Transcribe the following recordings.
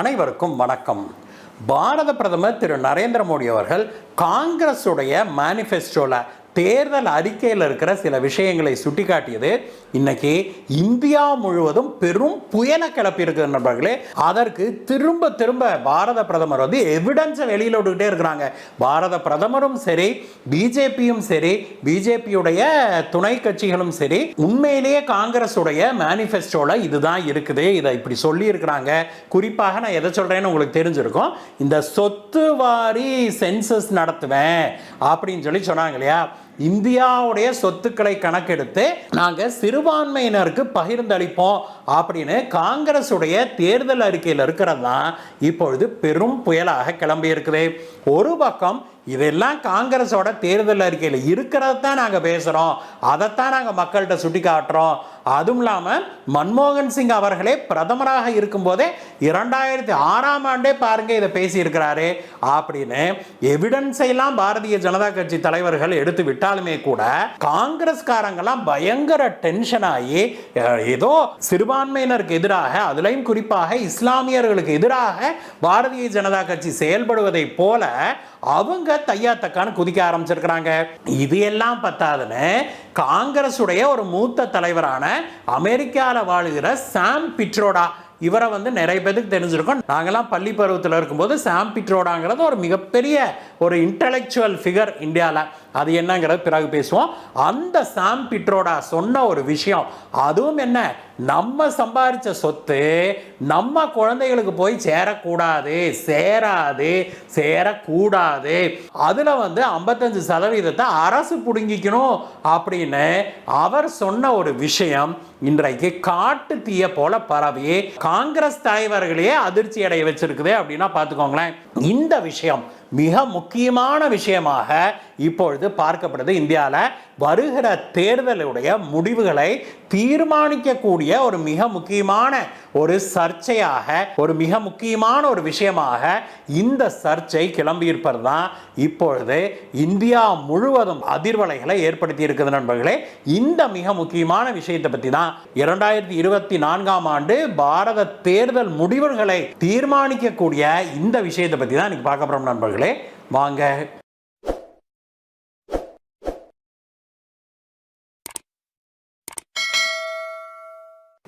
அனைவருக்கும் வணக்கம். பாரத பிரதமர் திரு நரேந்திர மோடி அவர்கள் காங்கிரஸுடைய மேனிஃபெஸ்டோவில் தேர்தல் அறிக்கையில் இருக்கிற சில விஷயங்களை சுட்டிக்காட்டியது இன்னைக்கு இந்தியா முழுவதும் பெரும் புயலை கிளப்பியிருக்கு நண்பர்களே. அதற்கு திரும்ப திரும்ப பாரத பிரதமர் வந்து எவிடன்ஸை வெளியில் விட்டுக்கிட்டே இருக்கிறாங்க. பாரத பிரதமரும் சரி பிஜேபியும் சரி பிஜேபியுடைய துணை கட்சிகளும் சரி உண்மையிலேயே காங்கிரஸுடைய மேனிஃபெஸ்டோவில் இதுதான் இருக்குது. இதை இப்படி சொல்லியிருக்கிறாங்க. குறிப்பாக நான் எதை சொல்கிறேன்னு உங்களுக்கு தெரிஞ்சிருக்கும். இந்த சொத்து வாரி சென்சஸ் நடத்துவேன் அப்படின்னு சொல்லி சொன்னாங்க இல்லையா? இந்தியாவுடைய சொத்துக்களை கணக்கெடுத்து நாங்கள் சிறுபான்மையினருக்கு பகிர்ந்தளிப்போம் அப்படின்னு காங்கிரஸுடைய தேர்தல் அறிக்கையில் இருக்கிறது தான் இப்பொழுது பெரும் புயலாக கிளம்பி இருக்குது ஒரு பக்கம் இதெல்லாம் காங்கிரஸோட தேர்தல் அறிக்கையில் இருக்கிறத தான் நாங்கள் பேசுகிறோம் அதைத்தான் நாங்கள் மக்கள்கிட்ட சுட்டி காட்டுறோம் அதுவும் இல்லாமல் மன்மோகன் சிங் அவர்களே பிரதமராக இருக்கும்போதே இரண்டாயிரத்தி ஆறாம் ஆண்டே பாருங்க இதை பேசியிருக்கிறாரு. அப்படின்னு எவிடன்ஸை எல்லாம் பாரதிய ஜனதா கட்சி தலைவர்கள் எடுத்து விட்டாலுமே கூட காங்கிரஸ்காரங்கெல்லாம் பயங்கர டென்ஷன் ஆகி ஏதோ சிறுபான்மையினருக்கு எதிராக அதுலயும் குறிப்பாக இஸ்லாமியர்களுக்கு எதிராக பாரதிய ஜனதா கட்சி செயல்படுவதை போல அவங்க தையா தக்கான்னு குதிக்க ஆரம்பிச்சிருக்கிறாங்க? இது எல்லாம் பத்தாதுன்னு காங்கிரஸுடைய ஒரு மூத்த தலைவரான அமெரிக்காவில் வாழுகிற சாம் பிட்ரோடா. இவரை வந்து நிறைய பேருக்கு தெரிஞ்சிருக்கோம். நாங்களாம் பள்ளி பருவத்தில் இருக்கும்போது சாம் பிட்ரோடாங்கிறது ஒரு மிகப்பெரிய ஒரு இன்டலெக்சுவல் ஃபிகர் இந்தியாவில் அது என்னங்கிறது பிறகு பேசுவோம். அந்த சாம் பிட்ரோடா சொன்ன ஒரு விஷயம் அதுவும் என்ன? நம்ம சம்பாதிச்ச சொத்து நம்ம குழந்தைகளுக்கு போய் சேரக்கூடாது சேராது சேரக்கூடாது. அதில் வந்து ஐம்பத்தஞ்சு சதவீதத்தை அரசு பிடுங்கிக்கணும் அப்படின்னு அவர் சொன்ன ஒரு விஷயம் இன்றைக்கு காட்டு தீய போல பரவி காங்கிரஸ் தலைவர்களையே அதிர்ச்சி அடைய வச்சிருக்குது அப்படின்னா பார்த்துக்கோங்களேன். இந்த விஷயம் மிக முக்கியமான விஷயமாக இப்பொழுது பார்க்கப்படுது இந்தியாவில் வருகிற தேர்தலுடைய முடிவுகளை தீர்மானிக்கக்கூடிய ஒரு மிக முக்கியமான ஒரு சர்ச்சையாக ஒரு மிக முக்கியமான ஒரு விஷயமாக இந்த சர்ச்சை கிளம்பியிருப்பது தான் இப்பொழுது இந்தியா முழுவதும் அதிர்வலைகளை ஏற்படுத்தி இருக்குது நண்பர்களே. இந்த மிக முக்கியமான விஷயத்தை பற்றி தான் இரண்டாயிரத்தி இருபத்தி நான்காம் ஆண்டு பாரத தேர்தல் முடிவுகளை தீர்மானிக்கக்கூடிய இந்த விஷயத்தை பற்றி தான் இன்னைக்கு பார்க்க போகிறோம் நண்பர்கள். வாங்க.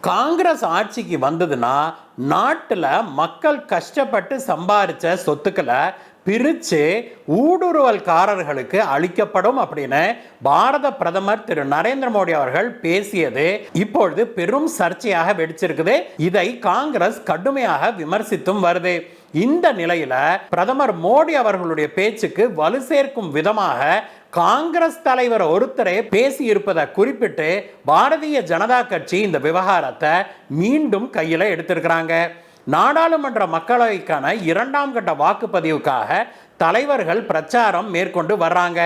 காங்கிரஸ் ஆட்சிக்கு வந்ததுன்னா நாட்டில் மக்கள் கஷ்டப்பட்டு சம்பாதிச்ச சொத்துக்களை பிரித்து ஊடுருவல்காரர்களுக்கு அளிக்கப்படும் அப்படின்னு பாரத பிரதமர் திரு. நரேந்திர மோடி அவர்கள் பேசியது இப்பொழுது பெரும் சர்ச்சையாக வெடிச்சிருக்குது. இதை காங்கிரஸ் கடுமையாக விமர்சித்தும் வருது. இந்த நிலையில பிரதமர் மோடி அவர்களுடைய பேச்சுக்கு வலு சேர்க்கும் விதமாக காங்கிரஸ் தலைவர் ஒருத்தரே பேசி இருப்பதை குறிப்பிட்டு பாரதிய ஜனதா கட்சி இந்த விவகாரத்தை மீண்டும் கையில் எடுத்திருக்கிறாங்க. நாடாளுமன்ற மக்களவைக்கான இரண்டாம் கட்ட வாக்குப்பதிவுக்காக தலைவர்கள் பிரச்சாரம் மேற்கொண்டு வர்றாங்க.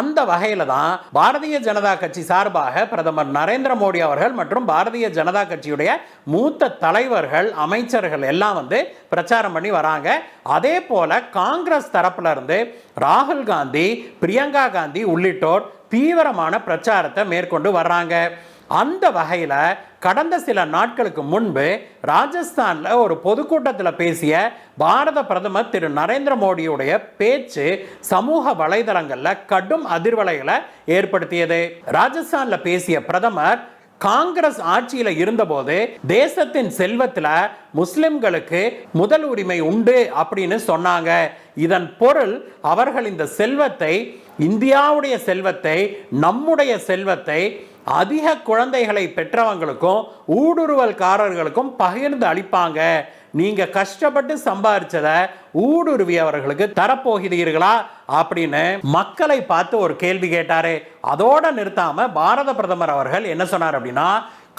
அந்த வகையில தான் பாரதிய ஜனதா கட்சி சார்பாக பிரதமர் நரேந்திர மோடி அவர்கள் மற்றும் பாரதிய ஜனதா கட்சியுடைய மூத்த தலைவர்கள் அமைச்சர்கள் எல்லாம் வந்து பிரச்சாரம் பண்ணி வராங்க. அதே போல காங்கிரஸ் தரப்புல இருந்து ராகுல் காந்தி பிரியங்கா காந்தி உள்ளிட்டோர் தீவிரமான பிரச்சாரத்தை மேற்கொண்டு வர்றாங்க. அந்த வகையில் கடந்த சில நாட்களுக்கு முன்பு ராஜஸ்தானில் ஒரு பொதுக்கூட்டத்தில் பேசிய பாரத பிரதமர் திரு நரேந்திர மோடியுடைய பேச்சு சமூக வலைதளங்களில் கடும் அதிர்வலைகளை ஏற்படுத்தியது. ராஜஸ்தானில் பேசிய பிரதமர் காங்கிரஸ் ஆட்சியில் இருந்தபோது தேசத்தின் செல்வத்தில் முஸ்லிம்களுக்கு முதல் உரிமை உண்டு அப்படின்னு சொன்னாங்க. இதன் பொருள் அவர்கள் இந்த செல்வத்தை இந்தியாவுடைய செல்வத்தை நம்முடைய செல்வத்தை அதிக குழந்தைகளை பெற்றவங்களுக்கும் ஊடுருவல்காரர்களுக்கும் பகிர்ந்து அளிப்பாங்க. நீங்கள் கஷ்டப்பட்டு சம்பாதிச்சதை ஊடுருவியவர்களுக்கு தரப்போகிறீர்களா அப்படின்னு மக்களை பார்த்து ஒரு கேள்வி கேட்டார். அதோடு நிறுத்தாமல் பாரத பிரதமர் அவர்கள் என்ன சொன்னார் அப்படின்னா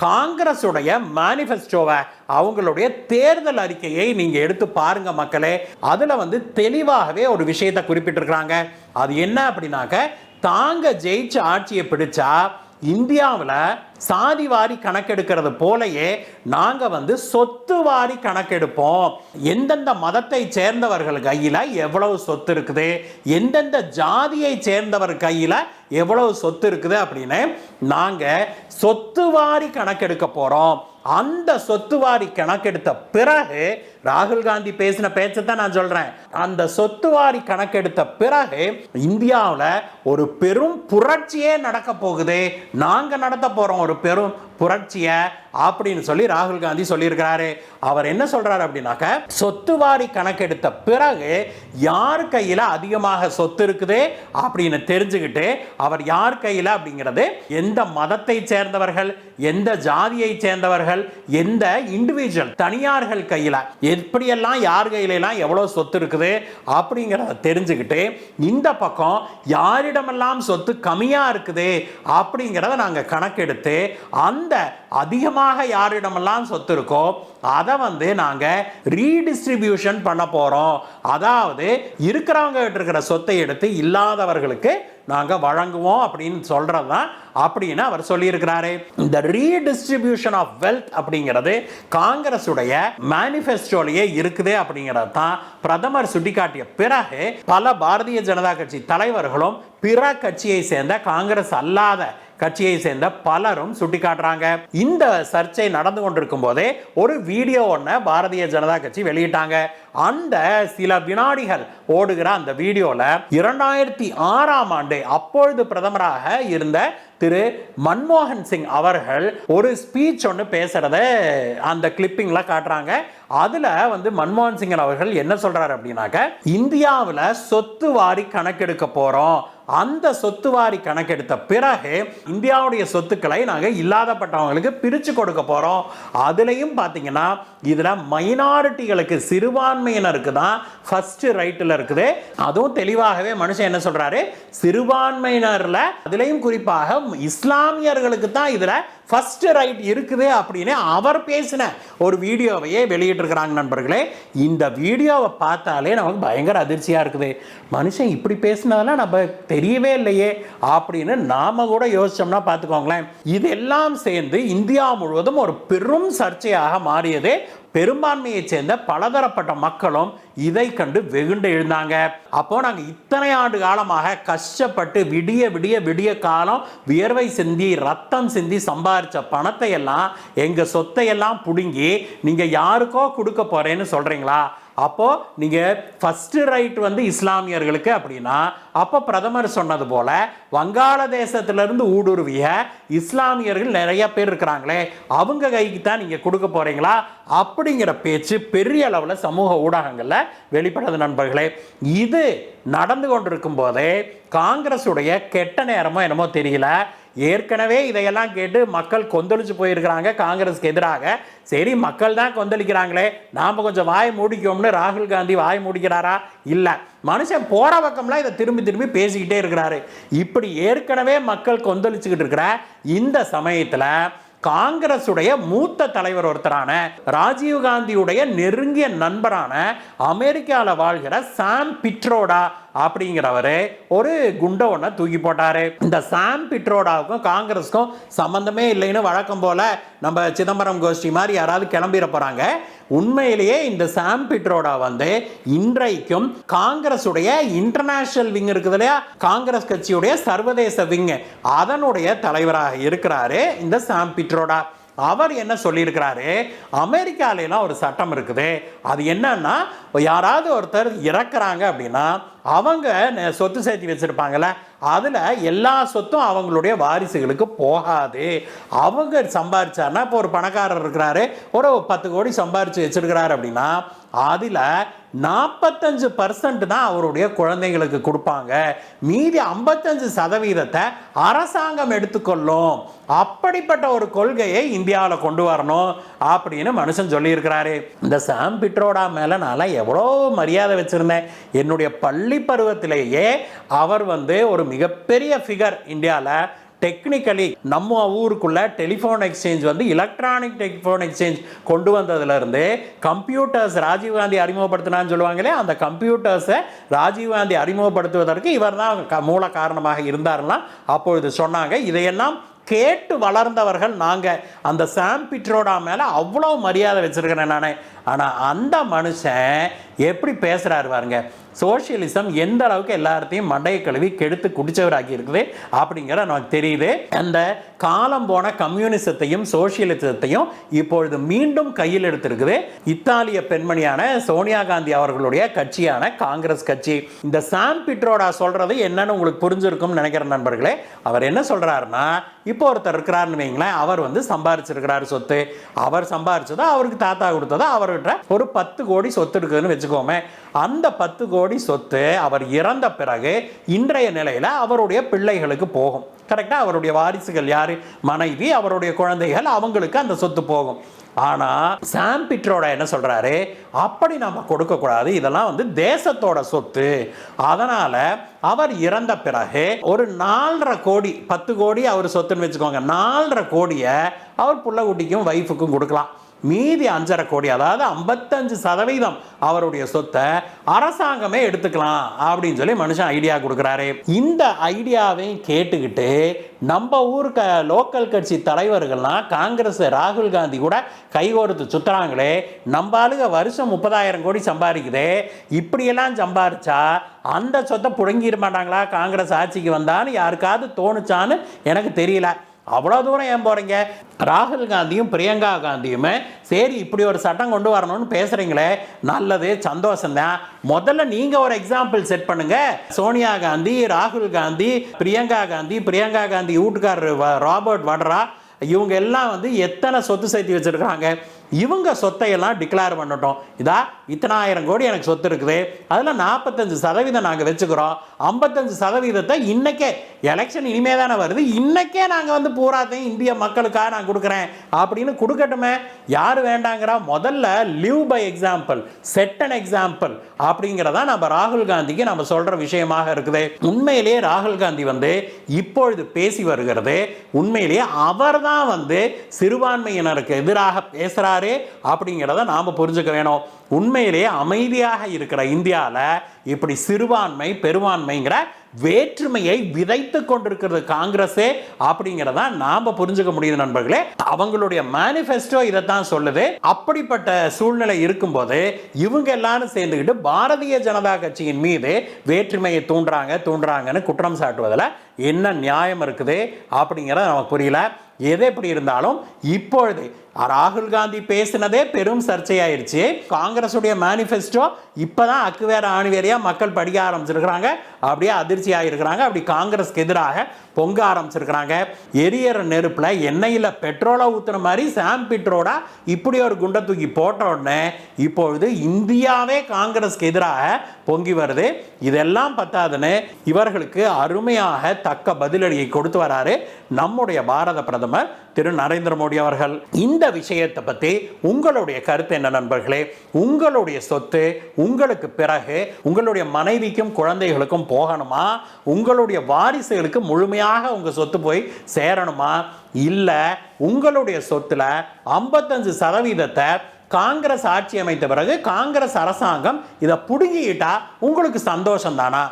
காங்கிரஸுடைய மேனிஃபெஸ்டோவை அவங்களுடைய தேர்தல் அறிக்கையை நீங்கள் எடுத்து பாருங்க மக்களே. அதில் வந்து தெளிவாகவே ஒரு விஷயத்தை குறிப்பிட்டிருக்கிறாங்க. அது என்ன அப்படின்னாக்க தாங்க ஜெயிச்ச ஆட்சியை பிடிச்சா இந்தியாவில் சாதி வாரி கணக்கெடுக்கிறது போலயே நாங்கள் வந்து சொத்து வாரி கணக்கெடுப்போம். எந்தெந்த மதத்தை சேர்ந்தவர்கள் கையில் எவ்வளவு சொத்து இருக்குது? எந்தெந்த ஜாதியை சேர்ந்தவர் கையில் எவ்வளவு சொத்து இருக்குது அப்படின்னு நாங்கள் சொத்து வாரி கணக்கெடுக்க போகிறோம் அந்த சொத்து வாரி கணக்கெடுத்த பிறகு ராகுல் காந்தி பேசின பேச்சை தான் நான் சொல்கிறேன் அந்த சொத்து வாரி கணக்கெடுத்த பிறகு இந்தியாவில் ஒரு பெரும் புரட்சியே நடக்க போகுது. நாங்கள் நடத்த போகிறோம் ஒரு பெரும் புரட்சியை அப்படின்னு சொல்லி ராகுல் காந்தி சொல்லியிருக்கிறாரு. அவர் என்ன சொல்றாரு அப்படின்னாக்க சொத்து வாரி கணக்கெடுத்த பிறகு யார் கையில அதிகமாக சொத்து இருக்குது அப்படின்னு தெரிஞ்சுக்கிட்டு அவர் யார் கையில அப்படிங்கிறது எந்த மதத்தை சேர்ந்தவர்கள் எந்த ஜாதியை சேர்ந்தவர்கள் எந்த இண்டிவிஜுவல் தனியார்கள் கையில எப்படியெல்லாம் யார் கையில எல்லாம் எவ்வளவு சொத்து இருக்குது அப்படிங்கிறத தெரிஞ்சுக்கிட்டு இந்த பக்கம் யாரிடமெல்லாம் சொத்து கம்மியா இருக்குது அப்படிங்கிறத நாங்க கணக்கெடுத்து அந்த அதிகமாக யாரிடமெல்லாம் சொத்து இருக்கோ அதை வந்து நாங்கள் ரீடிஸ்ட்ரிபியூஷன் பண்ண போறோம். அதாவது இருக்கிறவங்க கிட்ட இருக்கிற சொத்தை எடுத்து இல்லாதவர்களுக்கு நாங்கள் வழங்குவோம் அப்படின்னு சொல்கிறது தான் அப்படின்னு அவர் சொல்லியிருக்கிறாரு. இந்த ரீடிஸ்ட்ரிபியூஷன் ஆஃப் வெல்த் அப்படிங்கிறது காங்கிரஸுடைய மேனிஃபெஸ்டோலயே இருக்குது அப்படிங்கிறது தான் பிரதமர் சுட்டிக்காட்டிய பிறகு பல பாரதிய ஜனதா கட்சி தலைவர்களும் பிற கட்சியை சேர்ந்த காங்கிரஸ் அல்லாத கட்சியை சேர்ந்த பலரும் சுட்டிக்காட்டுறாங்க. இந்த சர்ச்சை நடந்து கொண்டிருக்கும் போதே ஒரு வீடியோ ஒன்றை பாரதிய ஜனதா கட்சி வெளியிட்டாங்க. அந்த சில வினாடிகள் ஓடுகிற அந்த வீடியோல இரண்டாயிரத்தி ஆறாம் ஆண்டு அப்பொழுது பிரதமராக இருந்த திரு மன்மோகன் சிங் அவர்கள் ஒரு ஸ்பீச் ஒன்று பேசுறத அந்த கிளிப்பிங்ல காட்டுறாங்க. அதுல வந்து மன்மோகன் சிங் அவர்கள் என்ன சொல்றாரு அப்படின்னாக்க இந்தியாவில் சொத்து வாரி கணக்கெடுக்க போறோம். அந்த சொத்து வாரி கணக்கெடுத்த பிறகு இந்தியாவுடைய சொத்துக்களை நாங்கள் இல்லாதப்பட்டவங்களுக்கு பிரித்து கொடுக்க போகிறோம் அதுலேயும் பார்த்தீங்கன்னா இதில் மைனாரிட்டிகளுக்கு சிறுபான்மையினருக்கு தான் ஃபஸ்ட்டு ரைட்டில் இருக்குது. அதுவும் தெளிவாகவே மனுஷன் என்ன சொல்கிறாரு சிறுபான்மையினரில் அதுலேயும் குறிப்பாக இஸ்லாமியர்களுக்கு தான் இதில் ஃபர்ஸ்ட் ரைட் இருக்குது அப்படின்னு அவர் பேசின ஒரு வீடியோவையே வெளியிட்டிருக்கிறாங்க நண்பர்களே. இந்த வீடியோவை பார்த்தாலே நமக்கு பயங்கர அதிர்ச்சியாக இருக்குது. மனுஷன் இப்படி பேசினதெல்லாம் நம்ம தெரியவே இல்லையே அப்படின்னு நாம் கூட யோசிச்சோம்னா பார்த்துக்கோங்களேன். இதெல்லாம் சேர்ந்து இந்தியா முழுவதும் ஒரு பெரும் சர்ச்சையாக மாறியது பெரும்பான்மையை சேர்ந்த பலதரப்பட்ட மக்களும் இதை கண்டு வெகுண்டு எழுந்தாங்க. அப்போ நாங்க இத்தனை ஆண்டு காலமாக கஷ்டப்பட்டு விடிய விடிய விடிய காலம் வியர்வை சிந்தி ரத்தம் சிந்தி சம்பாதிச்ச பணத்தை எல்லாம் எங்க சொத்தை எல்லாம் புடுங்கி நீங்க யாருக்கோ கொடுக்க போறேன்னு சொல்றீங்களா? அப்போது நீங்கள் ஃபஸ்ட்டு ரைட் வந்து இஸ்லாமியர்களுக்கு அப்படின்னா அப்போ பிரதமர் சொன்னது போல் வங்காளதேசத்திலிருந்து ஊடுருவிய இஸ்லாமியர்கள் நிறைய பேர் இருக்கிறாங்களே அவங்க கைக்கு தான் நீங்கள் கொடுக்க போகிறீங்களா அப்படிங்கிற பேச்சு பெரிய அளவில் சமூக ஊடகங்களில் வெளிப்படுது நண்பர்களே. இது நடந்து கொண்டிருக்கும் போதே காங்கிரஸுடைய கெட்ட நேரமோ என்னமோ தெரியல. ஏற்கனவே இதையெல்லாம் கேட்டு மக்கள் கொந்தளிச்சு போயிருக்கிறாங்க. காங்கிரஸ்க்கு எதிராக. சரி மக்கள் தான் கொந்தளிக்கிறாங்களே. நாம் கொஞ்சம் வாய் மூடிக்கோம்னு ராகுல் காந்தி வாய் மூடிக்கிறாரா? இல்லை. மனுஷன் போகிற பக்கம்லாம் இதை திரும்பி திரும்பி பேசிக்கிட்டே இருக்கிறாரு. இப்படி ஏற்கனவே மக்கள் கொந்தளிச்சுக்கிட்டு இருக்கிற இந்த சமயத்தில் காங்கிரசுடைய மூத்த தலைவர் ஒருத்தரான ராஜீவ் காந்தியுடைய நெருங்கிய நண்பரான அமெரிக்காவில் வாழ்கிற சாம் பிட்ரோடா அப்படிங்கிறவரு ஒரு குண்டை ஒன்றை தூக்கி போட்டார். இந்த சாம் பிட்ரோடாவுக்கும் காங்கிரஸுக்கும் சம்மந்தமே இல்லைன்னு வழக்கம் போல் நம்ம சிதம்பரம் கோஷ்டி மாதிரி யாராவது கிளம்பிட போகிறாங்க உண்மையிலேயே இந்த சாம் பிட்ரோடா வந்து இன்றைக்கும் காங்கிரஸுடைய இன்டர்நேஷனல் விங் இருக்குது இல்லையா? காங்கிரஸ் கட்சியுடைய சர்வதேச விங் அதனுடைய தலைவராக இருக்கிறாரு இந்த சாம் பிட்ரோடா. அவர் என்ன சொல்லியிருக்கிறாரு? அமெரிக்காலெலாம் ஒரு சட்டம் இருக்குது. அது என்னன்னா யாராவது ஒருத்தர் இறக்குறாங்க அப்படின்னா அவங்க சொத்து சேர்த்து வச்சிருப்பாங்கல்ல அதில் எல்லா சொத்தும் அவங்களுடைய வாரிசுகளுக்கு போகாது. அவங்க சம்பாரிச்சார்னா இப்போ ஒரு பணக்காரர் இருக்கிறாரு ஒரு பத்து கோடி சம்பாரித்து வச்சிருக்கிறாரு அப்படின்னா அதில் நாற்பத்தஞ்சு பர்சன்ட் தான் அவருடைய குழந்தைங்களுக்கு கொடுப்பாங்க. மீதி ஐம்பத்தஞ்சு சதவீதத்தை அரசாங்கம் எடுத்துக்கொள்ளும். அப்படிப்பட்ட ஒரு கொள்கையை இந்தியாவில் கொண்டு வரணும் அப்படின்னு மனுஷன் சொல்லியிருக்கிறாரு. இந்த சாம் பிட்ரோடா மேலே நான் எவ்வளோ மரியாதை வச்சுருந்தேன். என்னுடைய பள்ளி பருவத்திலேயே அவர் வந்து ஒரு மிகப்பெரிய ஃபிகர் இந்தியாவில் டெக்னிக்கலி நம்ம ஊருக்குள்ள டெலிஃபோன் எக்ஸ்சேஞ்ச் வந்து எலக்ட்ரானிக் டெலிஃபோன் எக்ஸ்சேஞ்ச் கொண்டு வந்ததுலேருந்து கம்ப்யூட்டர்ஸ் ராஜீவ்காந்தி அறிமுகப்படுத்தினான்னு சொல்லுவாங்களே அந்த கம்ப்யூட்டர்ஸை ராஜீவ்காந்தி அறிமுகப்படுத்துவதற்கு இவர் தான் மூல காரணமாக இருந்தார்லாம் அப்பொழுது சொன்னாங்க இதையெல்லாம் கேட்டு வளர்ந்தவர்கள் நாங்கள் அந்த சாம் பிட்ரோடா மேலே அவ்வளோ மரியாதை வச்சுருக்கிறேன் நான். ஆனால் அந்த மனுஷன் எப்படி பேசுகிறாரு பாருங்க சோஷியலிசம் எந்த அளவுக்கு எல்லாத்தையும் மண்டையை கழுவி கெடுத்து குடிச்சவராகி இருக்குது அப்படிங்கிற நமக்கு தெரியுது. அந்த காலம் போன கம்யூனிசத்தையும் சோஷியலிசத்தையும் இப்பொழுது மீண்டும் கையில் எடுத்திருக்குது. இத்தாலிய பெண்மணியான சோனியா காந்தி அவர்களுடைய கட்சியான காங்கிரஸ் கட்சி. இந்த சாம் பிட்ரோடா சொல்றது என்னன்னு உங்களுக்கு புரிஞ்சிருக்கும்னு நினைக்கிற நண்பர்களே. அவர் என்ன சொல்றாருன்னா இப்போ ஒருத்தர் இருக்கிறாருன்னு வைங்களேன் அவர் வந்து சம்பாரிச்சிருக்கிறார் சொத்து. அவர் சம்பாரிச்சதோ அவருக்கு தாத்தா கொடுத்ததோ அவர்கிட்ட ஒரு பத்து கோடி சொத்து இருக்குதுன்னு வச்சுக்கோமே. அந்த பத்து கோடி சொத்து அவர் இறந்த பிறகு இன்றைய நிலையில் அவருடைய பிள்ளைகளுக்கு போகும். கரெக்டாக அவருடைய வாரிசுகள் யார்? மனைவி அவருடைய குழந்தைகள் அவங்களுக்கு அந்த சொத்து போகும். ஆனால் சாம் பிட்ரோட என்ன சொல்கிறாரு அப்படி நம்ம கொடுக்கக்கூடாது. இதெல்லாம் வந்து தேசத்தோட சொத்து. அதனால் அவர் இறந்த பிறகு ஒரு நாலரை கோடி பத்து கோடி அவர் சொத்துன்னு வச்சுக்கோங்க. நாலரை கோடியை அவர் புள்ளக்குட்டிக்கும் ஒய்ஃபுக்கும் கொடுக்கலாம். மீதி அஞ்சரை கோடி அதாவது ஐம்பத்தஞ்சு சதவீதம் அவருடைய சொத்தை அரசாங்கமே எடுத்துக்கலாம் அப்படின்னு சொல்லி மனுஷன் ஐடியா கொடுக்குறாரு. இந்த ஐடியாவையும் கேட்டுக்கிட்டு நம்ம ஊர் க லோக்கல் கட்சி தலைவர்கள்லாம் காங்கிரஸ் ராகுல் காந்தி கூட கைகோர்த்து சுற்றுறாங்களே நம்ம ஆளுங்க வருஷம் முப்பதாயிரம் கோடி சம்பாதிக்குதே இப்படியெல்லாம் சம்பாரிச்சா அந்த சொத்தை புழங்கிட மாட்டாங்களா? காங்கிரஸ் ஆட்சிக்கு வந்தான்னு யாருக்காவது தோணுச்சான்னு எனக்கு தெரியல. அவ்வளோ தூரம் ஏன் போகிறீங்க ராகுல் காந்தியும் பிரியங்கா காந்தியுமே சரி இப்படி ஒரு சட்டம் கொண்டு வரணும்னு பேசுகிறீங்களே நல்லது சந்தோஷம்தான். முதல்ல நீங்கள் ஒரு எக்ஸாம்பிள் செட் பண்ணுங்கள் சோனியா காந்தி ராகுல் காந்தி பிரியங்கா காந்தி பிரியங்கா காந்தி வீட்டுக்காரர் வ- ராபர்ட் வட்ரா இவங்க எல்லாம் வந்து எத்தனை சொத்து சேர்த்து வச்சுருக்காங்க? இவங்க சொத்தையெல்லாம் டிக்ளேர் பண்ணட்டும். இதா இத்தனாயிரம் கோடி எனக்கு சொத்து இருக்குது. அதில் நாற்பத்தஞ்சு சதவீதம் நாங்கள் வச்சுக்கிறோம். ஐம்பத்தஞ்சு சதவீதத்தை இன்றைக்கே எலெக்ஷன் இனிமே தானே வருது. இன்றைக்கே நாங்கள் வந்து பூராத்தையும் இந்திய மக்களுக்காக நான் கொடுக்குறேன். அப்படின்னு கொடுக்கட்டுமே. யார் வேண்டாங்கிறா? முதல்ல live by example set and example அப்படிங்கிறதா நம்ம ராகுல் காந்திக்கு நம்ம சொல்கிற விஷயமாக இருக்குது. உண்மையிலேயே ராகுல் காந்தி வந்து இப்பொழுது பேசி வருகிறது. உண்மையிலேயே அவர் தான் வந்து சிறுபான்மையினருக்கு எதிராக பேசுகிறார் அப்படிங்கிறத நாம் புரிஞ்சுக்க வேணும். உண்மையிலேயே அமைதியாக இருக்கிற இந்தியாவில் இப்படி சிறுபான்மை பெரும்பான்மைங்கிற வேற்றுமையை விதைத்து கொண்டிருக்கிறது காங்கிரஸே அப்படிங்கிறத நாம புரிஞ்சுக்க முடியுது நண்பர்களே. அவங்களுடைய மேனிஃபெஸ்டோ இதைத்தான் சொல்லுது. அப்படிப்பட்ட சூழ்நிலை இருக்கும்போது இவங்க எல்லாரும் சேர்ந்துக்கிட்டு பாரதிய ஜனதா கட்சியின் மீது வேற்றுமையை தூண்டுறாங்க தூண்டுறாங்கன்னு குற்றம் சாட்டுவதில் என்ன நியாயம் இருக்குது அப்படிங்கிறத நமக்கு புரியல. எது எப்படி இருந்தாலும் இப்பொழுது ராகுல் காந்தி பேசினதே பெரும் சர்ச்சையாயிருச்சு. காங்கிரஸுடைய மேனிஃபெஸ்டோ இப்பதான் தான் அக்குவேர ஆணிவேரியாக மக்கள் படிக்க ஆரம்பிச்சிருக்கிறாங்க. அப்படியே அதிர்ச்சியாக இருக்கிறாங்க அப்படி காங்கிரஸ்க்கு எதிராக பொங்க ஆரம்பிச்சிருக்கிறாங்க. எரியற நெருப்பில் எண்ணெயில் பெட்ரோலை ஊற்றுற மாதிரி சாம் பிட்ரோடா இப்படி ஒரு குண்டை தூக்கி போட்ட உடனே இப்பொழுது இந்தியாவே காங்கிரஸ்க்கு எதிராக பொங்கி வருது. இதெல்லாம் பத்தாதுன்னு இவர்களுக்கு அருமையாக தக்க பதிலடியை கொடுத்து வராரு நம்முடைய பாரத பிரதமர் திரு நரேந்திர மோடி அவர்கள். இந்த விஷயத்தை பற்றி உங்களுடைய கருத்து என்ன நண்பர்களே? உங்களுடைய சொத்து உங்களுக்கு பிறகு உங்களுடைய மனைவிக்கும் குழந்தைகளுக்கும் போகணுமா? உங்களுடைய வாரிசுகளுக்கு முழுமையாக உங்கள் சொத்து போய் சேரணுமா? இல்லை உங்களுடைய சொத்துல ஐம்பத்தஞ்சு சதவீதத்தை காங்கிரஸ் ஆட்சி அமைத்த பிறகு காங்கிரஸ் அரசாங்கம் இதை புடுங்கிக்கிட்டா உங்களுக்கு சந்தோஷம் தானா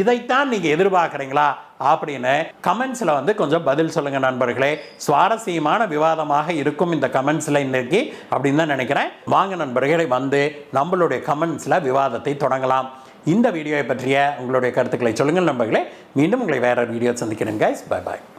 இதைத்தான் நீங்கள் எதிர்பார்க்குறீங்களா? அப்படின்னு கமெண்ட்ஸில் வந்து கொஞ்சம் பதில் சொல்லுங்கள் நண்பர்களே. சுவாரஸ்யமான விவாதமாக இருக்கும் இந்த கமெண்ட்ஸில் இன்னைக்கு அப்படின்னு தான் நினைக்கிறேன். வாங்க நண்பர்களே வந்து நம்மளுடைய கமெண்ட்ஸில் விவாதத்தை தொடங்கலாம். இந்த வீடியோவை பற்றிய உங்களுடைய கருத்துக்களை சொல்லுங்கள் நண்பர்களே. மீண்டும் உங்களை வேற வீடியோ சந்திக்கிறேன் கைஸ் பை பாய்